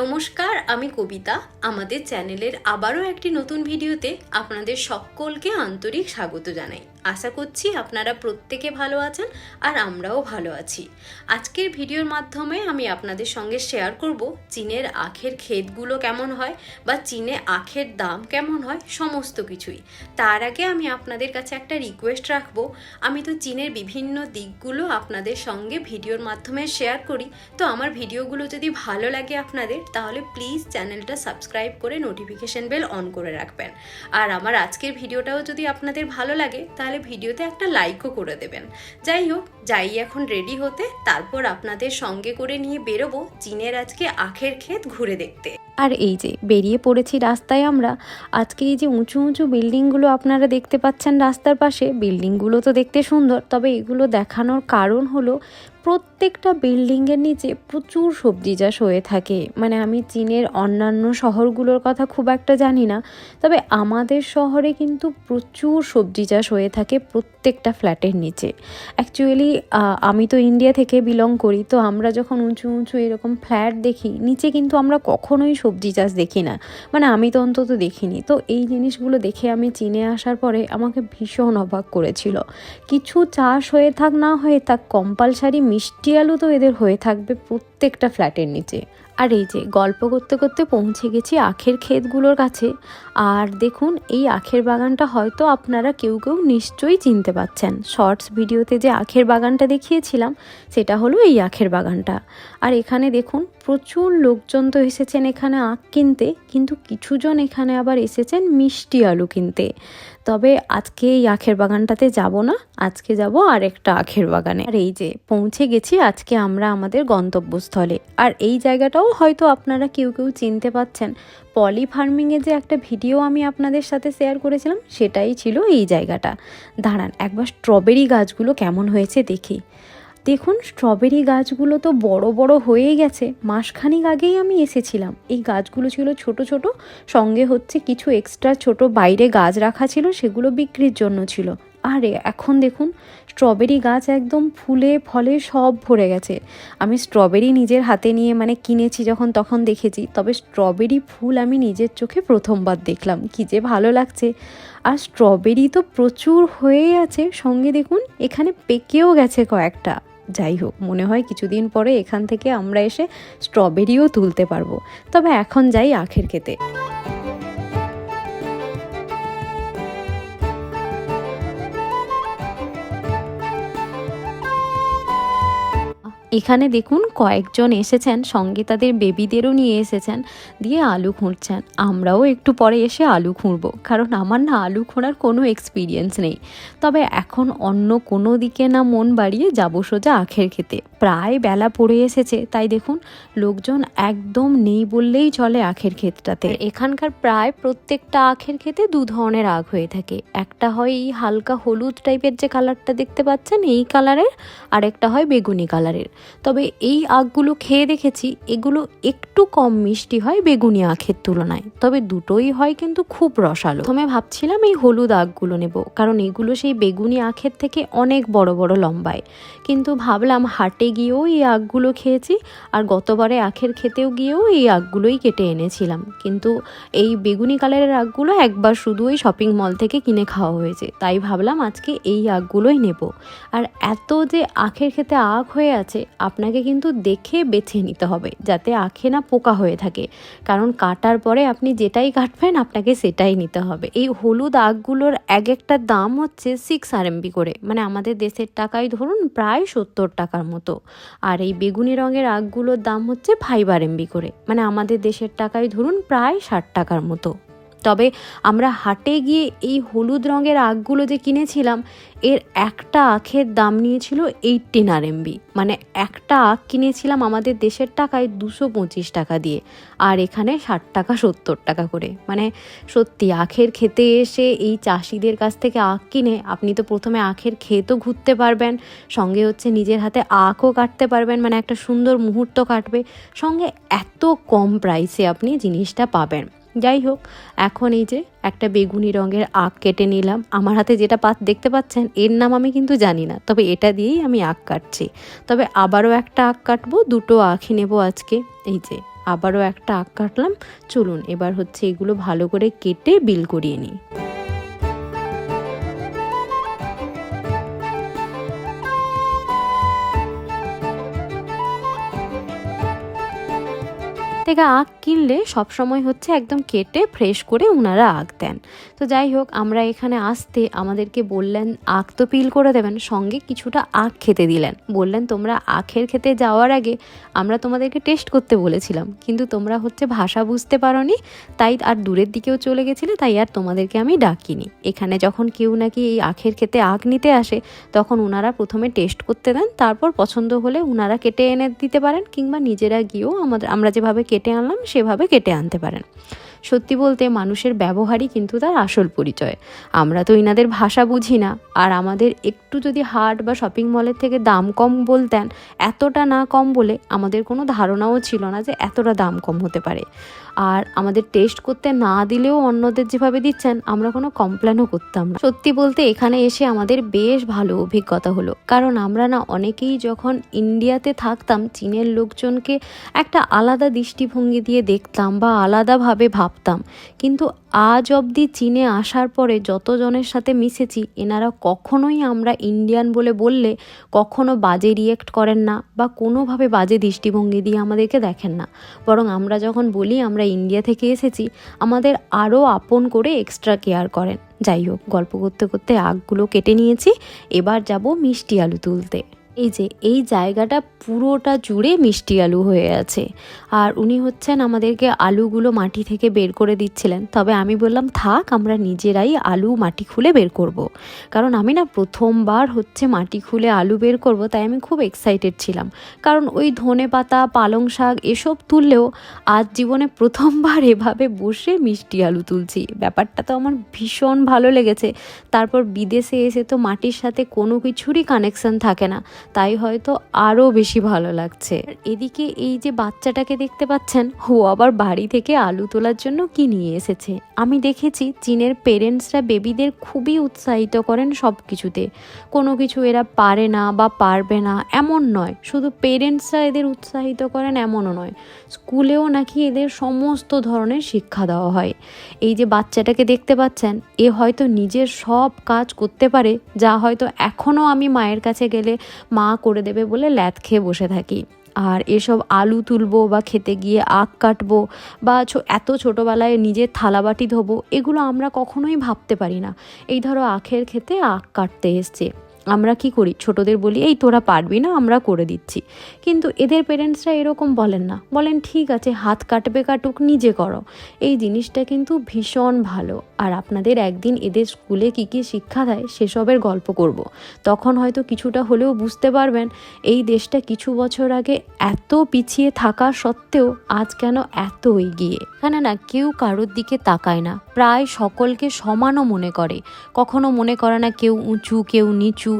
নমস্কার। আমি কবিতা, আমাদের চ্যানেলের আবারও একটি নতুন ভিডিওতে আপনাদের সকলকে আন্তরিক স্বাগত জানাই। আশা করছি আপনারা প্রত্যেকে ভালো আছেন আর আমরাও ভালো আছি। আজকের ভিডিওর মাধ্যমে আমি আপনাদের সঙ্গে শেয়ার করব চীনের আখের ক্ষেতগুলো কেমন হয় বা চীনে আখের দাম কেমন হয়, সমস্ত কিছুই। তার আগে আমি আপনাদের কাছে একটা রিকোয়েস্ট রাখব। আমি তো চীনের বিভিন্ন দিকগুলো আপনাদের সঙ্গে ভিডিওর মাধ্যমে শেয়ার করি। তো আমার ভিডিওগুলো যদি ভালো লাগে আপনাদের, তাহলে প্লিজ চ্যানেলটা সাবস্ক্রাইব করে নোটিফিকেশন বেল অন করে রাখবেন। আর আমার আজকের ভিডিওটাও যদি আপনাদের ভালো লাগে, তাহলে ভিডিওতে একটা লাইকও করে দেবেন। যাই হোক, যাই এখন রেডি হতে, তারপর আপনাদের সঙ্গে করে নিয়ে বেরোবো চীনের আজকে আখের ক্ষেত ঘুরে দেখতে। আর এই যে, বেরিয়ে পড়েছি রাস্তায় আমরা। আজকে এই যে উঁচু উঁচু বিল্ডিংগুলো আপনারা দেখতে পাচ্ছেন রাস্তার পাশে, বিল্ডিংগুলো তো দেখতে সুন্দর, তবে এগুলো দেখানোর কারণ হলো প্রত্যেকটা বিল্ডিংয়ের নিচে প্রচুর সবজি চাষ হয়ে থাকে। মানে আমি চীনের অন্যান্য শহরগুলোর কথা খুব একটা জানি না, তবে আমাদের শহরে কিন্তু প্রচুর সবজি চাষ হয়ে থাকে প্রত্যেকটা ফ্ল্যাটের নিচে। অ্যাকচুয়ালি আমি তো ইন্ডিয়া থেকে বিলং করি, তো আমরা যখন উঁচু উঁচু এরকম ফ্ল্যাট দেখি, নিচে কিন্তু আমরা কখনোই সবজি চাষ দেখি না। মানে আমি তো অন্তত দেখিনি। তো এই জিনিসগুলো দেখে আমি চীনে আসার পরে আমাকে ভীষণ অবাক করেছিল। কিছু চাষ হয়ে থাক না হয়ে থাক কম্পালসারি মিষ্টি আলু তো এদের হয়ে থাকবে প্রত্যেকটা ফ্ল্যাটের নিচে। আর এই যে গল্প করতে করতে পৌঁছে গেছি আখের ক্ষেতগুলোর কাছে। আর দেখুন, এই আখের বাগানটা হয়তো আপনারা কেউ কেউ নিশ্চয়ই চিনতে পাচ্ছেন। শর্টস ভিডিওতে যে আখের বাগানটা দেখিয়েছিলাম, সেটা হলো এই আখের বাগানটা। আর এখানে দেখুন, প্রচুর লোকজন তো এসেছেন এখানে আখ কিনতে, কিন্তু কিছুজন এখানে আবার এসেছেন মিষ্টি আলু কিনতে। তবে আজকে এই আখের বাগানটাতে যাব না। আজকে যাব আর একটা আখের বাগানে। আর এই যে পৌঁছে গেছি আজকে আমরা আমাদের গন্তব্যস্থলে। আর এই জায়গাটাও হয়তো আপনারা কেউ কেউ চিনতে পাচ্ছেন। পলি ফার্মিংয়ে যে একটা ভিডিও আমি আপনাদের সাথে শেয়ার করেছিলাম, সেটাই ছিল এই জায়গাটা। দাঁড়ান, একবার স্ট্রবেরি গাছগুলো কেমন হয়েছে দেখি। দেখুন স্ট্রবেরি গাছগুলো তো বড় বড় হয়ে গেছে। মাসখানিক আগেই আমি এসেছিলাম। এই গাছগুলো ছিল ছোট ছোট, সঙ্গে হচ্ছে কিছু এক্সট্রা ছোট বাইরে গাছ রাখা ছিল, সেগুলো বিক্রির জন্য ছিল। আরে, এখন দেখুন স্ট্রবেরি গাছ একদম ফুলে ফলে সব ভরে গেছে। আমি স্ট্রবেরি নিজের হাতে নিয়ে মানে কিনেছি যখন তখন দেখেছি, তবে স্ট্রবেরি ফুল আমি নিজের চোখে প্রথমবার দেখলাম। কি যে ভালো লাগছে। আর স্ট্রবেরি তো প্রচুর হয়েই আছে, সঙ্গে দেখুন, এখানে পেকেও গেছে কয়েকটা। যাই হোক, মনে হয় কিছুদিন পরে এখান থেকে আমরা এসে স্ট্রবেরিও তুলতে পারব। তবে এখন যাই আখের খেতে। এখানে দেখুন কয়েকজন এসেছেন সঙ্গে তাদের বেবিদেরও নিয়ে এসেছেন, দিয়ে আলু খুঁড়ছেন। আমরাও একটু পরে এসে আলু খুঁড়বো, কারণ আমার না আলু খোঁড়ার কোনো এক্সপিরিয়েন্স নেই। তবে এখন অন্য কোনো দিকে না মন বাড়িয়ে যাব সোজা আখের খেতে। প্রায় বেলা পড়ে এসেছে, তাই দেখুন লোকজন একদম নেই বললেই চলে আখের ক্ষেতটাতে। এখানকার প্রায় প্রত্যেকটা আখের খেতে দু ধরনের আখ হয়ে থাকে। একটা হয় এই হালকা হলুদ টাইপের যে কালারটা দেখতে পাচ্ছেন, এই কালারের আর একটা হয় বেগুনি কালারের তবে এই আখগুলো খেয়ে দেখেছি, এগুলো একটু কম মিষ্টি হয় বেগুনি আখের তুলনায়। তবে দুটোই হয় কিন্তু খুব রসালো। প্রথমে ভাবছিলাম এই হলুদ আখগুলো নেব, কারণ এগুলো সেই বেগুনি আখের থেকে অনেক বড় বড় লম্বায়। কিন্তু ভাবলাম হাটে গিয়েও এই আখগুলো খেয়েছি, আর গতবারে আখের খেতেও গিয়েও এই আখগুলোই কেটে এনেছিলাম। কিন্তু এই বেগুনি কালারের আখগুলো একবার শুধু ওই শপিং মল থেকে কিনে খাওয়া হয়েছে, তাই ভাবলাম আজকে এই আখগুলোই নেব। আর এত যে আখের খেতে আখ হয়ে আছে আপনাকে কিন্তু দেখে বেছে নিতে হবে, যাতে আখে না পোকা হয়ে থাকে। কারণ কাটার পরে আপনি যেটাই কাটবেন, আপনাকে সেটাই নিতে হবে। এই হলুদ আখগুলোর এক একটা দাম হচ্ছে সিক্স আরএমবি করে। মানে আমাদের দেশের টাকায় ধরুন প্রায় সত্তর টাকার মতো। আর এই বেগুনি রঙের আখগুলোর দাম হচ্ছে ফাইভ আরএমবি করে। মানে আমাদের দেশের টাকায় ধরুন প্রায় ষাট টাকার মতো। তবে আমরা হাটে গিয়ে এই হলুদ রঙের আখগুলো যে কিনেছিলাম, এর একটা আখের দাম নিয়েছিল এইটিন আরএমবি মানে একটা আখ কিনেছিলাম আমাদের দেশের টাকায় দুশো পঁচিশ টাকা দিয়ে, আর এখানে ষাট টাকা, সত্তর টাকা করে। মানে সত্যি, আখের খেতে এসে এই চাষিদের কাছ থেকে আখ কিনে আপনি তো প্রথমে আখের খেতও ঘুরতে পারবেন, সঙ্গে হচ্ছে নিজের হাতে আখও কাটতে পারবেন মানে একটা সুন্দর মুহূর্ত কাটবে, সঙ্গে এত কম প্রাইসে আপনি জিনিসটা পাবেন। যাই হোক এখন এই যে একটা বেগুনি রঙের আখ কেটে নিলাম। আমার হাতে যেটা পাত দেখতে পাচ্ছেন, এর নাম আমি কিন্তু জানি না, তবে এটা দিয়েই আমি আখ কাটছি। তবে আবারও একটা আখ কাটবো, দুটো আখই নেব আজকে। এই যে, আবারও একটা আখ কাটলাম। চলুন, এবার হচ্ছে এগুলো ভালো করে কেটে বিল করিয়ে নিই। থেকে আখ কিনলে সবসময় হচ্ছে একদম কেটে ফ্রেশ করে ওনারা আখ দেন। তো যাই হোক, আমরা এখানে আসতে আমাদেরকে বললেন, আখ তো পিল করে দেবেন, সঙ্গে কিছুটা আখ খেতে দিলেন। বললেন, তোমরা আখের খেতে যাওয়ার আগে আমরা তোমাদেরকে টেস্ট করতে বলেছিলাম, কিন্তু তোমরা হচ্ছে ভাষা বুঝতে পারোনি, তাই আর দূরের দিকেও চলে গেছিলে, তাই আর তোমাদেরকে আমি ডাকিনি। এখানে যখন কেউ নাকি এই আখের খেতে আখ নিতে আসে, তখন ওনারা প্রথমে টেস্ট করতে দেন, তারপর পছন্দ হলে ওনারা কেটে এনে দিতে পারেন, কিংবা নিজেরা গিয়েও আমাদের, আমরা যেভাবে কেটে আনলাম, সেভাবে কেটে আনতে পারেন। সত্যি বলতে মানুষের ব্যবহারই কিন্তু তার আসল পরিচয়। আমরা তো ইনাদের ভাষা বুঝি না। আর আমাদের একটু যদি হাট বা শপিং মলের থেকে দাম কম বলতেন, এতটা না কম বলে আমাদের কোনো ধারণাও ছিল না যে এতটা দাম কম হতে পারে। আর আমাদের টেস্ট করতে না দিলেও অন্যদের যেভাবে দিচ্ছেন, আমরা কোনো কমপ্লেনও করতাম না। সত্যি বলতে এখানে এসে আমাদের বেশ ভালো অভিজ্ঞতা হলো। কারণ আমরা না অনেকেই যখন ইন্ডিয়াতে থাকতাম, চীনের লোকজনকে একটা আলাদা দৃষ্টিভঙ্গি দিয়ে দেখতাম বা আলাদাভাবে ভাবতাম। কিন্তু আজ অবধি চীনে আসার পরে যতজনের সাথে মিশেছি, এনারা কখনোই আমরা ইন্ডিয়ান বলে বললে কখনো বাজে রিয়েক্ট করেন না বা কোনোভাবে বাজে দৃষ্টিভঙ্গি দিয়ে আমাদেরকে দেখেন না। বরং আমরা যখন বলি আমরা ইন্ডিয়া থেকে এসেছি, আমাদের আরও আপন করে এক্সট্রা কেয়ার করেন। যাই হোক, গল্প করতে করতে আগগুলো কেটে নিয়েছি, এবার যাব মিষ্টি আলু তুলতে। এই যে, এই জায়গাটা পুরোটা জুড়ে মিষ্টি আলু হয়ে আছে। আর উনি হচ্ছেন আমাদেরকে আলুগুলো মাটি থেকে বের করে দিচ্ছিলেন। তবে আমি বললাম, থাক, আমরা নিজেরাই আলু মাটি খুলে বের করব। কারণ আমি না প্রথমবার হচ্ছে মাটি খুলে আলু বের করব, তাই আমি খুব এক্সাইটেড ছিলাম। কারণ ওই ধনে পাতা, পালং শাক এসব তুললেও আজ জীবনে প্রথমবার এভাবে বসে মিষ্টি আলু তুলছি। ব্যাপারটা তো আমার ভীষণ ভালো লেগেছে। তারপর বিদেশে এসে তো মাটির সাথে কোনো কিছুরই কানেকশন থাকে না। তাই হয়তো আরও বেশি ভালো লাগছে। এদিকে এই যে বাচ্চাটাকে দেখতে পাচ্ছেন, ও আবার বাড়ি থেকে আলু তোলার জন্য কি নিয়ে এসেছে? আমি দেখেছি চীনের পেরেন্টসরা বেবিদের খুবই উৎসাহিত করেন সব কিছুতে কোনো কিছু এরা পারে না বা পারবে না, এমন নয়। শুধু পেরেন্টসরা এদের উৎসাহিত করেন, এমনও নয়। স্কুলেও নাকি এদের সমস্ত ধরনের শিক্ষা দেওয়া হয়। এই যে বাচ্চাটাকে দেখতে পাচ্ছেন, এ হয়তো নিজের সব কাজ করতে পারে, যা হয়তো এখনও আমি মায়ের কাছে গেলে মা করে দেবে বলে ল্যাদ খেয়ে বসে থাকি। আর এসব আলু তুলবো বা খেতে গিয়ে আখ কাটবো বা এত ছোটোবেলায় নিজের থালাবাটি ধোবো, এগুলো আমরা কখনোই ভাবতে পারি না। এই ধরো আখের খেতে আখ কাটতে এসছে। আমরা কি করি? ছোটদের বলি, এই তোরা পারবি না, আমরা করে দিচ্ছি। কিন্তু এদের পেরেন্টসরা এরকম বলেন না। বলেন, ঠিক আছে, হাত কাটবে কাটুক, নিজে করো। এই জিনিসটা কিন্তু ভীষণ ভালো। আর আপনাদের একদিন এদের স্কুলে কী কী শিক্ষা দেয়, সেসবের গল্প করব। তখন হয়তো কিছুটা হলেও বুঝতে পারবেন, এই দেশটা কিছু বছর আগে এত পিছিয়ে থাকা সত্ত্বেও আজ কেন এত এগিয়ে? এখানে না কেউ কারোর দিকে তাকায় না। প্রায় সকলকে সমানও মনে করে। কখনো মনে করে না কেউ উঁচু, কেউ নিচু।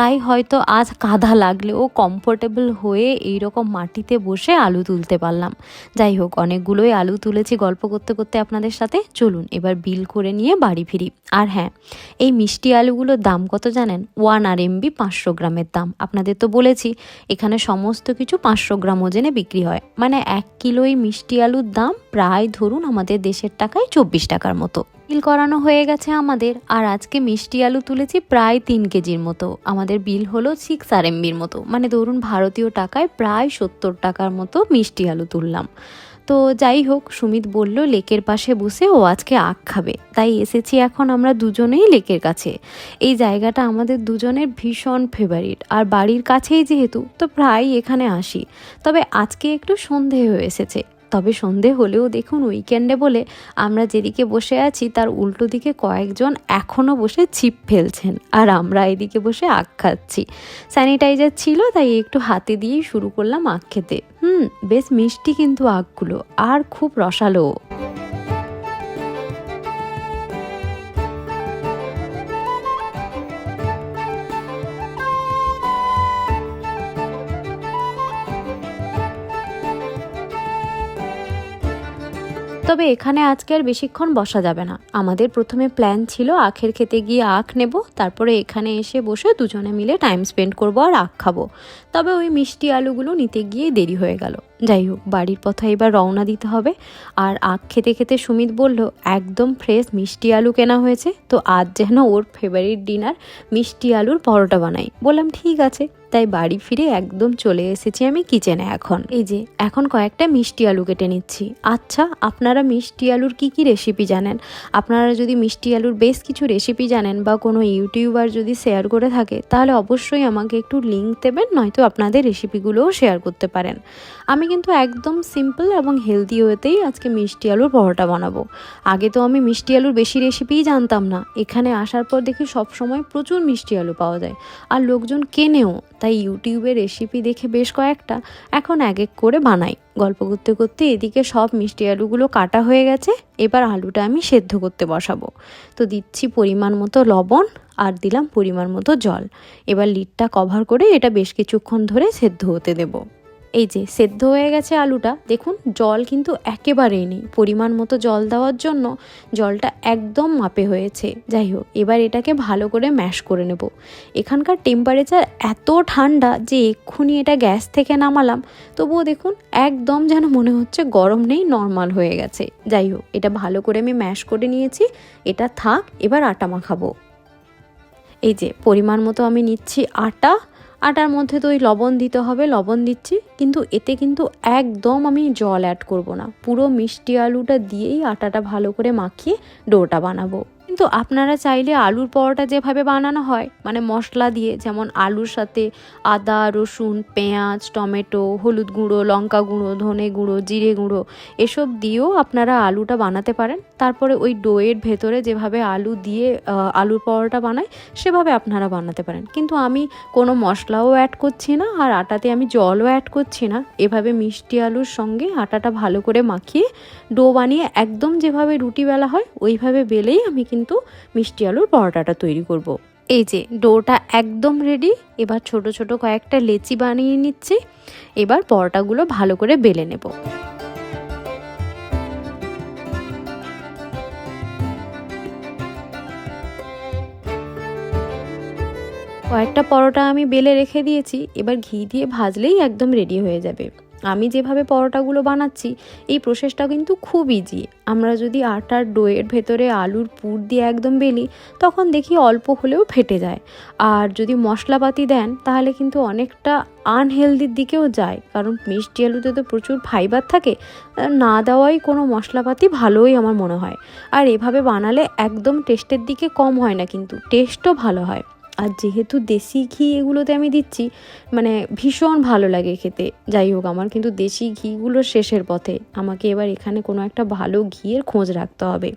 তাই হয়তো আজ কাদা লাগলেও কমফোর্টেবল হয়ে এই রকম মাটিতে বসে আলু তুলতে পারলাম। যাই হোক, অনেকগুলোই আলু তুলেছি গল্প করতে করতে আপনাদের সাথে। চলুন, এবার বিল করে নিয়ে বাড়ি ফিরি। আর হ্যাঁ এই মিষ্টি আলুগুলোর দাম কত জানেন? ওয়ান আর এমবি পাঁচশো গ্রামের দাম। আপনাদের তো বলেছি, এখানে সমস্ত কিছু পাঁচশো গ্রাম ওজনে বিক্রি হয়। মানে এক কিলো এই মিষ্টি আলুর দাম প্রায় ধরুন আমাদের দেশের টাকায় চব্বিশ টাকার মতো। বিল করানো হয়ে গেছে আমাদের। আর আজকে মিষ্টি আলু তুলেছি প্রায় তিন কেজির মতো। আমাদের বিল হলো সিক্স আর এমবির মতো। মানে ধরুন ভারতীয় টাকায় প্রায় সত্তর টাকার মতো মিষ্টি আলু তুললাম। তো যাই হোক, সুমিত বলল, লেকের পাশে বসে ও আজকে আখ খাবে। তাই এসেছি এখন আমরা দুজনেই লেকের কাছে। এই জায়গাটা আমাদের দুজনের ভীষণ ফেভারিট আর বাড়ির কাছেই যেহেতু, তো প্রায় এখানে আসি। তবে আজকে একটু সন্ধে হয়ে এসেছে। তবে সন্ধে হলেও দেখুন উইকেন্ডে বলে আমরা যেদিকে বসে আছি, তার উল্টো দিকে কয়েকজন এখনও বসে ছিপ ফেলছেন আর আমরা এদিকে বসে আখ খাচ্ছি। স্যানিটাইজার ছিল, তাই একটু হাতে দিয়েই শুরু করলাম আখ খেতে। হুম, বেশ মিষ্টি কিন্তু আখগুলো, আর খুব রসালো। তবে এখানে আজকে আর বেশিক্ষণ বসা যাবে না। আমাদের প্রথমে প্ল্যান ছিল আখের খেতে গিয়ে আখ নেব, তারপরে এখানে এসে বসে দুজনে মিলে টাইম স্পেন্ড করব আর আখ খাব। তবে ওই মিষ্টি আলুগুলো নিতে গিয়ে দেরি হয়ে গেল। যাই হোক, বাড়ির পথে এবার রওনা দিতে হবে। আর আখ খেতে খেতে সুমিত বলল, একদম ফ্রেশ মিষ্টি আলু কেনা হয়েছে, তো আজ যেন ওর ফেভারিট ডিনার মিষ্টি আলুর পরোটা বানাই। বললাম, ঠিক আছে। তাই বাড়ি ফিরে একদম চলে এসেছি আমি কিচেনে এখন। এই যে, এখন কয়েকটা মিষ্টি আলু কেটে নিচ্ছি। আচ্ছা আপনারা মিষ্টি আলুর কি কি রেসিপি জানেন? আপনারা যদি মিষ্টি আলুর বেশ কিছু রেসিপি জানেন বা কোনো ইউটিউবার যদি শেয়ার করে থাকে, তাহলে অবশ্যই আমাকে একটু লিঙ্ক দেবেন, নয়তো আপনাদের রেসিপিগুলোও শেয়ার করতে পারেন। আমি কিন্তু একদম সিম্পল এবং হেলদি ওয়েতেই আজকে মিষ্টি আলুর পরোটা বানাবো। আগে তো আমি মিষ্টি আলুর বেশি রেসিপিই জানতাম না। এখানে আসার পর দেখি সবসময় প্রচুর মিষ্টি আলু পাওয়া যায়। আর লোকজন কেনেও তাই ইউটিউবে রেসিপি দেখে বেশ কয়েকটা এখন এক এক করে বানাই। গল্প করতে করতে এদিকে সব মিষ্টি আলুগুলো কাটা হয়ে গেছে, এবার আলুটা আমি সেদ্ধ করতে বসাবো। তো দিচ্ছি পরিমাণ মতো লবণ আর দিলাম পরিমাণ মতো জল। এবার লিডটা কভার করে এটা বেশ কিছুক্ষণ ধরে সেদ্ধ হতে দেবো। এই যে সেদ্ধ হয়ে গেছে আলুটা, দেখুন জল কিন্তু একেবারেই নেই। পরিমাণ মতো জল দেওয়ার জন্য জলটা একদম মাপে হয়েছে। যাই হোক, এবার এটাকে ভালো করে ম্যাশ করে নেব। এখানকার টেম্পারেচার এত ঠান্ডা যে এক্ষুনি এটা গ্যাস থেকে নামালাম, তবুও দেখুন একদম যেন মনে হচ্ছে গরম নেই নর্মাল হয়ে গেছে। যাই হোক, এটা ভালো করে আমি ম্যাশ করে নিয়েছি। এটা থাক, এবার আটা মাখাবো। এই যে পরিমাণ মতো আমি নিচ্ছি আটা। আটার মধ্যে তো ওই লবণ দিতে হবে, লবণ দিচ্ছি, কিন্তু এতে কিন্তু একদম আমি জল অ্যাড করব না। পুরো মিষ্টি আলুটা দিয়েই আটাটা ভালো করে মাখিয়ে ডোটা বানাবো। কিন্তু আপনারা চাইলে আলুর পরোটা যেভাবে বানানো হয় মানে মশলা দিয়ে, যেমন আলুর সাথে আদা, রসুন, পেঁয়াজ, টমেটো, হলুদ গুঁড়ো, লঙ্কা গুঁড়ো, ধনে গুঁড়ো, জিরে গুঁড়ো, এসব দিয়েও আপনারা আলুটা বানাতে পারেন। তারপরে ওই ডোয়ের ভেতরে যেভাবে আলু দিয়ে আলুর পরোটা বানায়, সেভাবে আপনারা বানাতে পারেন। কিন্তু আমি কোনো মশলাও অ্যাড করছি না, আর আটাতে আমি জলও অ্যাড করছি না। এভাবে মিষ্টি আলুর সঙ্গে আটাটা ভালো করে মাখিয়ে, ডো বানিয়ে একদম যেভাবে রুটি বেলা হয়, ওইভাবে বেলেই আমি কিন্তু মিষ্টি আলুর পরোটাটা তৈরি করব। এই যে, ডোটা একদম রেডি এবার ছোট ছোট কয়েকটা লেচি বানিয়ে নিচ্ছি। এবার পরোটাগুলো ভালো করে বেলে নেব। কয়েকটা পরোটা আমি বেলে রেখে দিয়েছি, এবার ঘি দিয়ে ভাজলেই একদম রেডি হয়ে যাবে। আমি যেভাবে পরোটাগুলো বানাচ্ছি, এই প্রসেসটা কিন্তু খুব ইজি আমরা যদি আটার ডোয়ের ভেতরে আলুর পুর দিয়ে একদম বেলি, তখন দেখি অল্প হলেও ফেটে যায়। আর যদি মশলাপাতি দেন, তাহলে কিন্তু অনেকটা আনহেলদির দিকেও যায়। কারণ মিষ্টি আলুতে তো প্রচুর ফাইবার থাকে না দেওয়াই কোনো মশলাপাতি ভালোই আমার মনে হয়। আর এভাবে বানালে একদম টেস্টের দিকে কম হয় না কিন্তু টেস্টও ভালো হয়। আর যেহেতু দেশি ঘি এগুলোতে আমি দিচ্ছি মানে ভীষণ ভালো লাগে খেতে। যাই হোক, আমার কিন্তু দেশি ঘিগুলো শেষের পথে। আমাকে এবার এখানে কোনো একটা ভালো ঘিয়ের খোঁজ রাখতে হবে।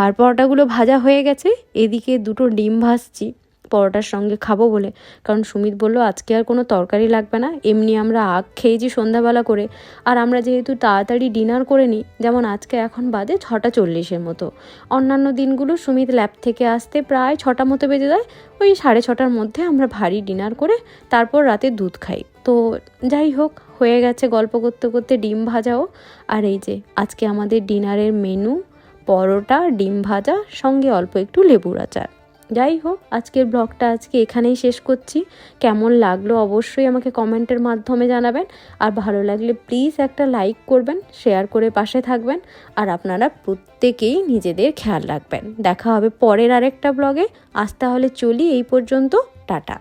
আর পরোটাগুলো ভাজা হয়ে গেছে, এদিকে দুটো ডিম ভাজছি। পরোটার সঙ্গে খাব বলে। কারণ সুমিত বলল, আজকে আর কোনো তরকারি লাগবে না। এমনি আমরা আখ খেয়েছি সন্ধ্যাবেলা করে। আর আমরা যেহেতু তাড়াতাড়ি ডিনার করে নিই, যেমন আজকে এখন বাজে ছটা চল্লিশের মতো। অন্যান্য দিনগুলো সুমিত ল্যাব থেকে আসতে প্রায় ছটা মতো বেজে যায়। ওই সাড়ে ছটার মধ্যে আমরা ভারী ডিনার করে তারপর রাতে দুধ খাই। তো যাই হোক, হয়ে গেছে গল্প করতে করতে ডিম ভাজাও। আর এই যে, আজকে আমাদের ডিনারের মেনু, পরোটা, ডিম ভাজা, সঙ্গে অল্প একটু লেবুর আচার। যাই হোক আজকের ব্লগটা আজকে এখানেই শেষ করছি। কেমন লাগল অবশ্যই আমাকে কমেন্টের মাধ্যমে জানাবেন। আর ভালো লাগলে প্লিজ একটা লাইক করবেন, শেয়ার করে পাশে থাকবেন। আর আপনারা প্রত্যেকেই নিজেদের খেয়াল রাখবেন। দেখা হবে পরের আরেকটা ব্লগে। আজ তাহলে চলি, এই পর্যন্ত, টাটা।